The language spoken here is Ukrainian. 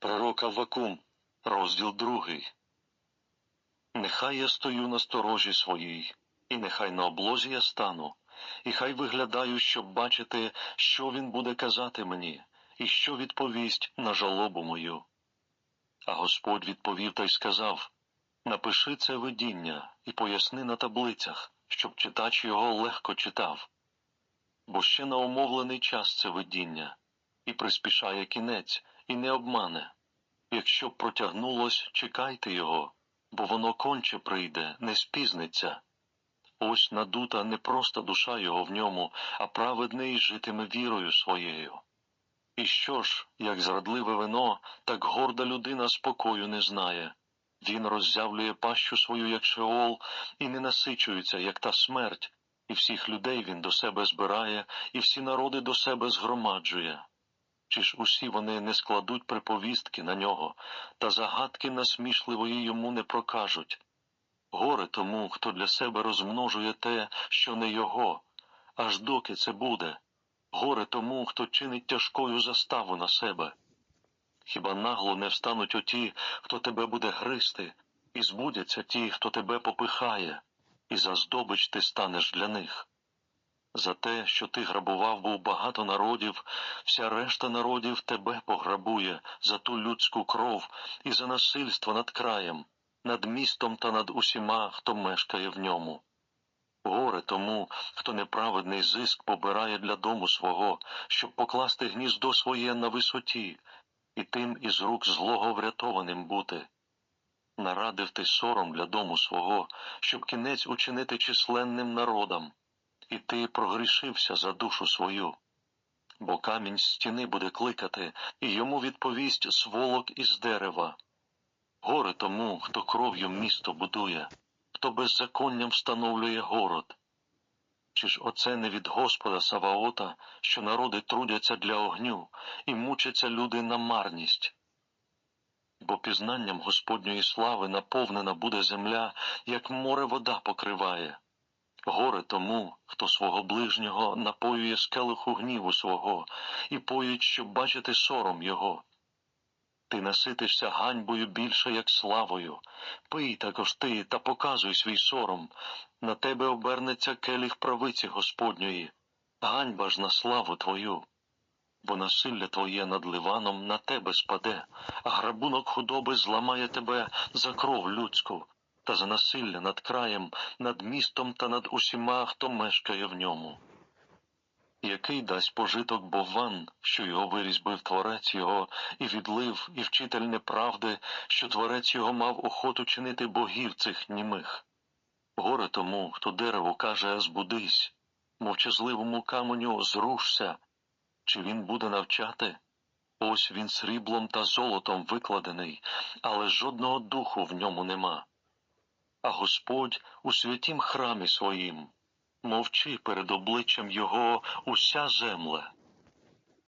Пророка Вакум, розділ другий. Нехай я стою на сторожі своїй, і нехай на облозі я стану, і хай виглядаю, щоб бачити, що він буде казати мені, і що відповість на жалобу мою. А Господь відповів та й сказав Напиши це видіння і поясни на таблицях, щоб читач його легко читав. Бо ще на умовлений час це видіння, і приспішає кінець, і не обмане. Якщо б протягнулось, чекайте його, бо воно конче прийде, не спізниться. Ось надута не просто душа його в ньому, а праведний житиме вірою своєю. І що ж, як зрадливе вино, так горда людина спокою не знає. Він роззявлює пащу свою, як шеол, і не насичується, як та смерть, і всіх людей він до себе збирає, і всі народи до себе згромаджує. Чи ж усі вони не складуть приповістки на нього, та загадки насмішливої йому не прокажуть? Горе тому, хто для себе розмножує те, що не його, аж доки це буде. Горе тому, хто чинить тяжкою заставу на себе. Хіба нагло не встануть оті, хто тебе буде гризти, і збудяться ті, хто тебе попихає, і за здобич ти станеш для них. За те, що ти грабував був багато народів, вся решта народів тебе пограбує за ту людську кров і за насильство над краєм, над містом та над усіма, хто мешкає в ньому. Горе тому, хто неправедний зиск побирає для дому свого, щоб покласти гніздо своє на висоті, і тим із рук злого врятованим бути. Нарадив ти сором для дому свого, щоб кінець учинити численним народам, і ти прогрішився за душу свою. Бо камінь з стіни буде кликати, і йому відповість сволок із дерева. Горе тому, хто кров'ю місто будує, хто беззаконням встановлює город. Чи ж оце не від Господа Саваота, що народи трудяться для огню, і мучаться люди на марність? Бо пізнанням Господньої слави наповнена буде земля, як море вода покриває. Горе тому, хто свого ближнього напоює з келиху гніву свого і поїть, щоб бачити сором його. Ти наситишся ганьбою більше, як славою. Пий також ти та показуй свій сором. На тебе обернеться келіх правиці Господньої, ганьба ж на славу твою. Бо насилля твоє над ливаном на тебе спаде, а грабунок худоби зламає тебе за кров людську, та за насилля над краєм, над містом та над усіма, хто мешкає в ньому. Який дасть пожиток Бован, що його вирізбив творець його, і відлив, і вчитель неправди, що творець його мав охоту чинити богів цих німих? Горе тому, хто дерево каже збудись, мовчазливому каменю зрушся, чи він буде навчати? Ось він сріблом та золотом викладений, але жодного духу в ньому нема. А Господь у святім храмі своїм мовчи перед обличчям Його уся земля.